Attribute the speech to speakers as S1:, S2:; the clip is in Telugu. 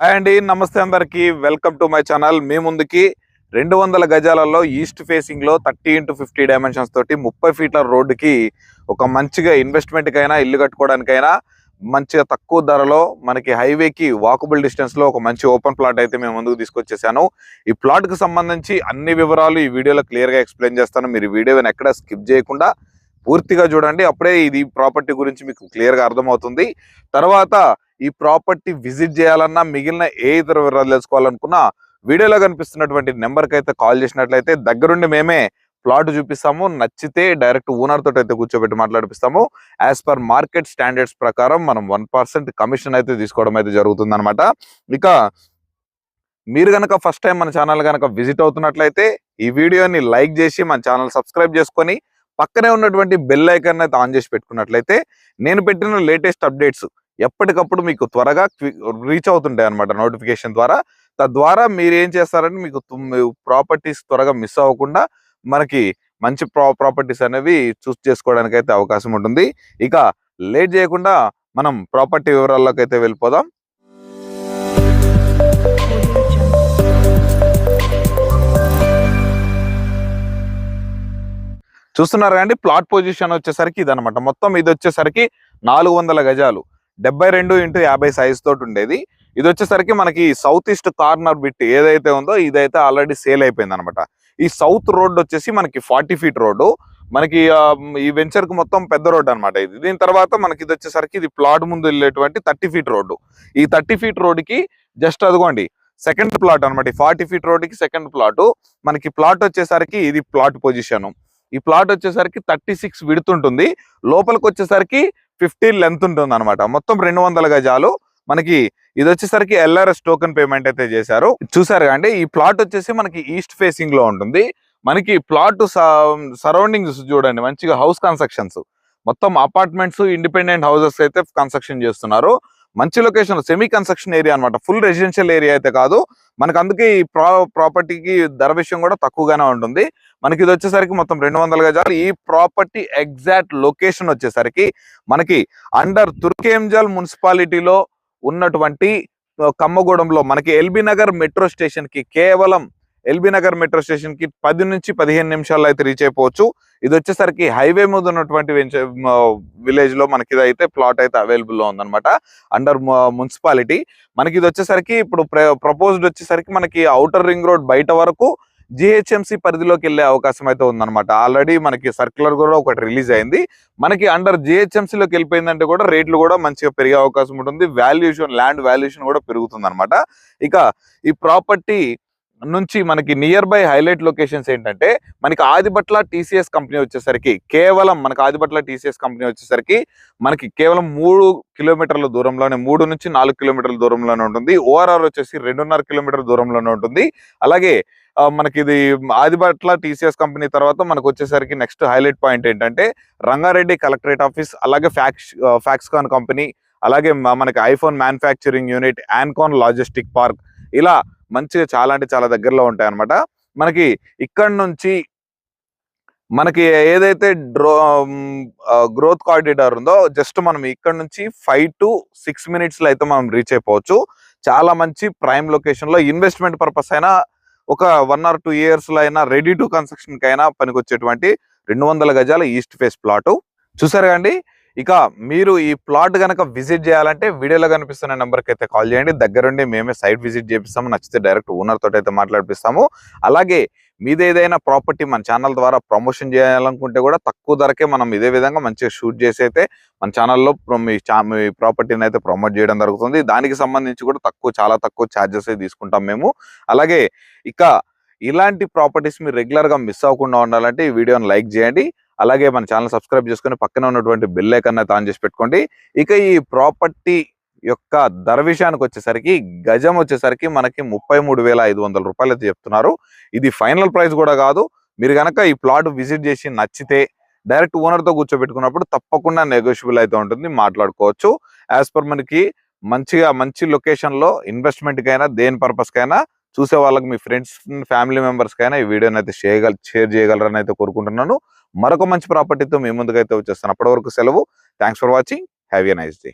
S1: హాయ్ అండి నమస్తే అందరికీ. Welcome to my channel. మీ ముందుకి రెండు వందల గజాలలో ఈస్ట్ ఫేసింగ్లో థర్టీ ఇంటూ ఫిఫ్టీ డైమెన్షన్స్ తోటి ముప్పై ఫీట్ల రోడ్డుకి ఒక మంచిగా ఇన్వెస్ట్మెంట్కైనా ఇల్లు కట్టుకోవడానికైనా మంచిగా తక్కువ ధరలో మనకి హైవేకి వాకబుల్ డిస్టెన్స్లో ఒక మంచి ఓపెన్ ప్లాట్ అయితే మేము ముందుకు తీసుకొచ్చేసాను. ఈ ప్లాట్కి సంబంధించి అన్ని వివరాలు ఈ వీడియోలో క్లియర్గా ఎక్స్ప్లెయిన్ చేస్తాను. మీరు వీడియోని ఎక్కడ స్కిప్ చేయకుండా పూర్తిగా చూడండి. అప్పుడే ఇది ప్రాపర్టీ గురించి మీకు క్లియర్గా అర్థమవుతుంది. తర్వాత ఈ ప్రాపర్టీ విజిట్ చేయాలన్నా మిగిలిన ఏ ఇతర వివరాలు తెలుసుకోవాలనుకున్నా వీడియోలో కనిపిస్తున్నటువంటి నెంబర్కి అయితే కాల్ చేసినట్లయితే దగ్గరుండి మేమే ప్లాట్ చూపిస్తాము. నచ్చితే డైరెక్ట్ ఓనర్ తోటి అయితే కూర్చోబెట్టి మాట్లాడిపిస్తాము. యాజ్ పర్ మార్కెట్ స్టాండర్డ్స్ ప్రకారం మనం వన్ పర్సెంట్ కమిషన్ అయితే తీసుకోవడం అయితే జరుగుతుంది అనమాట ఇక మీరు కనుక ఫస్ట్ టైం మన ఛానల్ కనుక విజిట్ అవుతున్నట్లయితే ఈ వీడియోని లైక్ చేసి మన ఛానల్ సబ్స్క్రైబ్ చేసుకొని పక్కనే ఉన్నటువంటి బెల్ ఐకాన్ అయితే ఆన్ చేసి పెట్టుకున్నట్లయితే నేను పెట్టిన లేటెస్ట్ అప్డేట్స్ ఎప్పటికప్పుడు మీకు త్వరగా రీచ్ అవుతుంటాయి అనమాట నోటిఫికేషన్ ద్వారా. తద్వారా మీరు ఏం చేస్తారంటే మీకు ప్రాపర్టీస్ త్వరగా మిస్ అవ్వకుండా మనకి మంచి ప్రా ప్రాపర్టీస్ అనేవి చూస్ చేసుకోవడానికి అయితే అవకాశం ఉంటుంది. ఇక లేట్ చేయకుండా మనం ప్రాపర్టీ వివరాల్లోకి అయితే వెళ్ళిపోదాం. చూస్తున్నారు అండి? ప్లాట్ పొజిషన్ వచ్చేసరికి ఇదనమాట మొత్తం ఇది వచ్చేసరికి నాలుగు వందల గజాలు. డెబ్బై రెండు ఇంటూ యాభై సైజ్ తోటి ఉండేది. ఇది వచ్చేసరికి మనకి సౌత్ ఈస్ట్ కార్నర్ బిట్ ఏదైతే ఉందో ఇదైతే ఆల్రెడీ సేల్ అయిపోయింది అనమాట ఈ సౌత్ రోడ్ వచ్చేసి మనకి ఫార్టీ ఫీట్ రోడ్డు మనకి ఈ వెంచర్కు మొత్తం పెద్ద రోడ్ అనమాట ఇది. దీని తర్వాత మనకి ఇది వచ్చేసరికి ఇది ప్లాట్ ముందు వెళ్ళేటువంటి థర్టీ ఫీట్ రోడ్డు ఈ థర్టీ ఫీట్ రోడ్కి జస్ట్ అదిగోండి సెకండ్ ప్లాట్ అనమాట. ఫార్టీ ఫీట్ రోడ్కి సెకండ్ ప్లాట్ మనకి ప్లాట్ వచ్చేసరికి ఇది ప్లాట్ పొజిషన్ ఈ ప్లాట్ వచ్చేసరికి థర్టీ సిక్స్ విడుతుంటుంది. లోపలికి వచ్చేసరికి ఫిఫ్టీ లెంత్ ఉంటుంది అనమాట మొత్తం రెండు వందల గజాలు. మనకి ఇది వచ్చేసరికి ఎల్ఆర్ఎస్ టోకెన్ పేమెంట్ అయితే చేశారు. చూసారు అంటే ఈ ప్లాట్ వచ్చేసి మనకి ఈస్ట్ ఫేసింగ్లో ఉంటుంది. మనకి ప్లాట్ సరౌండింగ్స్ చూడండి మంచిగా హౌస్ కన్స్ట్రక్షన్స్. మొత్తం అపార్ట్మెంట్స్ ఇండిపెండెంట్ హౌసెస్ అయితే కన్స్ట్రక్షన్ చేస్తున్నారు. మంచి లొకేషన్ సెమీ కన్స్ట్రక్షన్ ఏరియా అన్నమాట. ఫుల్ రెసిడెన్షియల్ ఏరియా అయితే కాదు. మనకు అందుకే ఈ ప్రాపర్టీకి ధర విషయం కూడా తక్కువగానే ఉంటుంది. మనకి ఇది వచ్చేసరికి మొత్తం రెండు వందల గజాలు. ఈ ప్రాపర్టీ ఎగ్జాక్ట్ లొకేషన్ వచ్చేసరికి మనకి అండర్ తుర్కేంజల్ మున్సిపాలిటీలో ఉన్నటువంటి కమ్మగూడెంలో మనకి ఎల్బీ నగర్ మెట్రో స్టేషన్కి కేవలం ఎల్బీ నగర్ మెట్రో స్టేషన్కి పది నుంచి పదిహేను నిమిషాల్లో అయితే రీచ్ అయిపోవచ్చు. ఇది వచ్చేసరికి హైవే మీద ఉన్నటువంటి విలేజ్లో మనకి ఇది అయితే ప్లాట్ అయితే అవైలబుల్లో ఉందన్నమాట. Under municipality. మనకి ఇది వచ్చేసరికి ఇప్పుడు ప్రపోజ్డ్ వచ్చేసరికి మనకి అవుటర్ రింగ్ రోడ్ బయట వరకు జిహెచ్ఎంసీ పరిధిలోకి వెళ్ళే అవకాశం అయితే ఉందన్నమాట. ఆల్రెడీ మనకి సర్క్యులర్ కూడా ఒకటి రిలీజ్ అయింది. మనకి అండర్ జిహెచ్ఎంసీలోకి వెళ్ళిపోయిందంటే కూడా రేట్లు కూడా మంచిగా పెరిగే అవకాశం ఉంటుంది వాల్యుయేషన్ ల్యాండ్ వాల్యుయేషన్ కూడా పెరుగుతుంది ఇక ఈ ప్రాపర్టీ నుంచి మనకి నియర్ బై హైలైట్ లొకేషన్స్ ఏంటంటే మనకి ఆదిబట్ల టీసీఎస్ కంపెనీ వచ్చేసరికి కేవలం మనకి ఆదిబట్ల టీసీఎస్ కంపెనీ వచ్చేసరికి మనకి కేవలం మూడు కిలోమీటర్ల దూరంలోనే మూడు నుంచి నాలుగు కిలోమీటర్ల దూరంలోనే ఉంటుంది. ఓఆర్ఆర్ వచ్చేసి రెండున్నర కిలోమీటర్ దూరంలోనే ఉంటుంది. అలాగే మనకి ఇది ఆదిబట్ల టీసీఎస్ కంపెనీ తర్వాత మనకు వచ్చేసరికి నెక్స్ట్ హైలైట్ పాయింట్ ఏంటంటే రంగారెడ్డి కలెక్టరేట్ ఆఫీస్ అలాగే ఫ్యాక్స్ ఫ్యాక్స్కాన్ కంపెనీ అలాగే మనకి ఐఫోన్ మ్యానుఫ్యాక్చరింగ్ యూనిట్ యాన్కాన్ లాజిస్టిక్ పార్క్ ఇలా మంచిగా చాలా అంటే చాలా దగ్గరలో ఉంటాయి అనమాట మనకి ఇక్కడ నుంచి మనకి ఏదైతే డ్రో గ్రోత్ కారిడార్ ఉందో జస్ట్ మనం ఇక్కడ నుంచి ఫైవ్ టు సిక్స్ మినిట్స్లో అయితే మనం రీచ్ అయిపోవచ్చు. చాలా మంచి ప్రైమ్ లొకేషన్లో ఇన్వెస్ట్మెంట్ పర్పస్ అయినా ఒక వన్ ఆర్ టూ ఇయర్స్లో అయినా రెడీ టు కన్స్ట్రక్షన్కి అయినా పనికొచ్చేటువంటి రెండు వందల గజాల ఈస్ట్ ఫేస్ ప్లాట్. చూసారు కానీ ఇక మీరు ఈ ప్లాట్ కనుక విజిట్ చేయాలంటే వీడియోలో కనిపిస్తున్న నెంబర్కి అయితే కాల్ చేయండి. దగ్గరుండి మేమే సైట్ విజిట్ చేపిస్తాము. నచ్చితే డైరెక్ట్ ఓనర్ తోటి అయితే మాట్లాడిపిస్తాము. అలాగే మీద ఏదైనా ప్రాపర్టీ మన ఛానల్ ద్వారా ప్రమోషన్ చేయాలనుకుంటే కూడా తక్కువ ధరకే మనం ఇదే విధంగా మంచిగా షూట్ చేసి అయితే మన ఛానల్లో మీ చా- మీ ప్రాపర్టీని అయితే ప్రమోట్ చేయడం జరుగుతుంది. దానికి సంబంధించి కూడా తక్కువ చాలా తక్కువ ఛార్జెస్ తీసుకుంటాం మేము. అలాగే ఇక ఇలాంటి ప్రాపర్టీస్ మీరు రెగ్యులర్గా మిస్ అవ్వకుండా ఉండాలంటే ఈ వీడియోని లైక్ చేయండి. అలాగే మన ఛానల్ సబ్స్క్రైబ్ చేసుకొని పక్కన ఉన్నటువంటి బెల్ ఐకాన్ అయితే ఆన్ చేసి పెట్టుకోండి. ఇక ఈ ప్రాపర్టీ యొక్క ధర విషయానికి వచ్చేసరికి గజం వచ్చేసరికి మనకి ముప్పై మూడు వేల ఐదు వందల రూపాయలు అయితే చెప్తున్నారు. ఇది ఫైనల్ ప్రైస్ కూడా కాదు. మీరు గనక ఈ ప్లాట్ విజిట్ చేసి నచ్చితే డైరెక్ట్ ఓనర్తో కూర్చోబెట్టుకున్నప్పుడు తప్పకుండా నెగోషియబుల్ అయితే ఉంటుంది. మాట్లాడుకోవచ్చు. యాజ్ పర్ మనకి మంచిగా మంచి లొకేషన్లో ఇన్వెస్ట్మెంట్ కైనా దేని పర్పస్ కైనా చూసే వాళ్ళకి మీ ఫ్రెండ్స్ ఫ్యామిలీ మెంబర్స్ కైనా ఈ వీడియోని అయితే చేయగల షేర్ చేయగలరని అయితే కోరుకుంటున్నాను. మరొక మంచి ప్రాపర్టీతో మీ ముందుకైతే వచ్చేస్తాను. అప్పటి వరకు సెలవు. Thanks for watching have a nice day